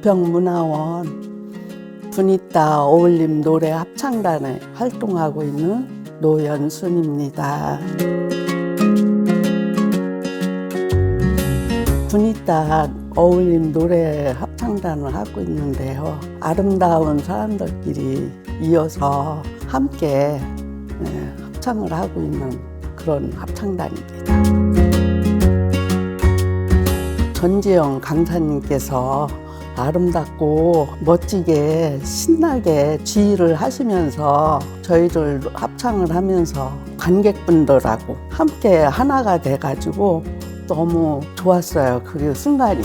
부평문화원 분이따 어울림 노래 합창단에 활동하고 있는 노연순입니다. 분이따 어울림 노래 합창단을 하고 있는데요. 아름다운 사람들끼리 이어서 함께 네, 합창을 하고 있는 그런 합창단입니다. 전지영 강사님께서 아름답고 멋지게 신나게 지휘를 하시면서 저희들 합창을 하면서 관객분들하고 함께 하나가 돼가지고 너무 좋았어요. 그 순간이.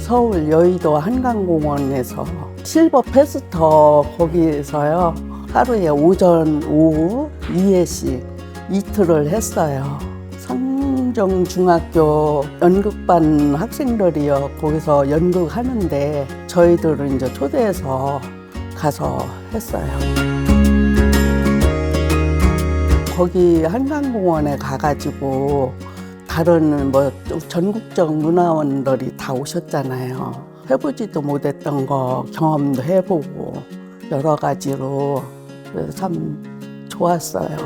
서울 여의도 한강공원에서 실버 페스터 거기에서요. 하루에 오전, 오후 2회씩 이틀을 했어요. 상 정중학교 연극반 학생들이요. 거기서 연극하는데 저희들은 이제 초대해서 가서 했어요. 거기 한강공원에 가가지고 다른 뭐 전국적 문화원들이 다 오셨잖아요. 해보지도 못했던 거 경험도 해보고 여러 가지로 참 좋았어요.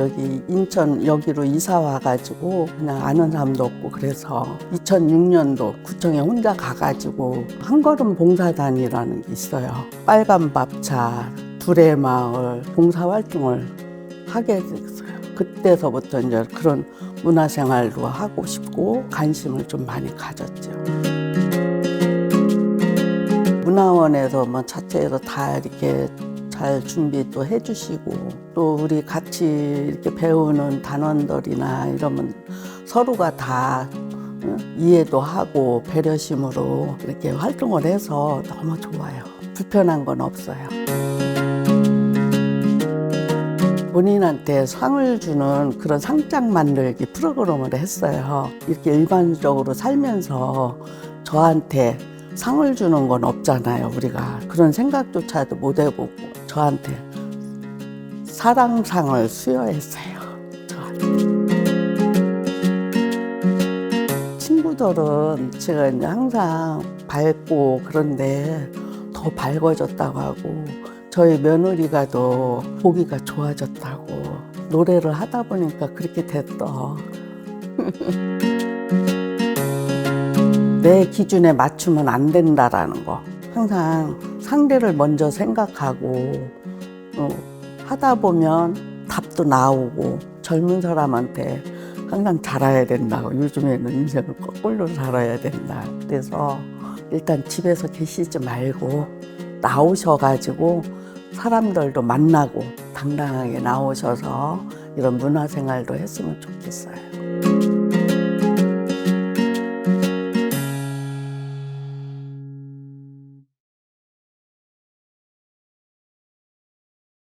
여기 인천 여기로 이사 와가지고 그냥 아는 사람도 없고 그래서 2006년도 구청에 혼자 가가지고 한걸음 봉사단이라는 게 있어요. 빨간 밥차, 불의 마을 봉사 활동을 하게 됐어요. 그때서부터 이제 그런 문화생활도 하고 싶고 관심을 좀 많이 가졌죠. 문화원에서 뭐 자체에서 다 이렇게 잘 준비도 해주시고 또 우리 같이 이렇게 배우는 단원들이나 이러면 서로가 다 응? 이해도 하고 배려심으로 이렇게 활동을 해서 너무 좋아요. 불편한 건 없어요. 본인한테 상을 주는 그런 상장 만들기 프로그램을 했어요. 이렇게 일반적으로 살면서 저한테 상을 주는 건 없잖아요, 우리가. 그런 생각조차도 못 해보고 저한테 사랑상을 수여했어요. 저한테. 친구들은 제가 이제 항상 밝고 그런데 더 밝아졌다고 하고 저희 며느리가 더 보기가 좋아졌다고 노래를 하다 보니까 그렇게 됐더. 내 기준에 맞추면 안 된다라는 거. 항상 상대를 먼저 생각하고 어, 하다 보면 답도 나오고 젊은 사람한테 항상 잘해야 된다고 요즘에는 인생을 거꾸로 살아야 된다. 그래서 일단 집에서 계시지 말고 나오셔가지고 사람들도 만나고 당당하게 나오셔서 이런 문화생활도 했으면 좋겠어요.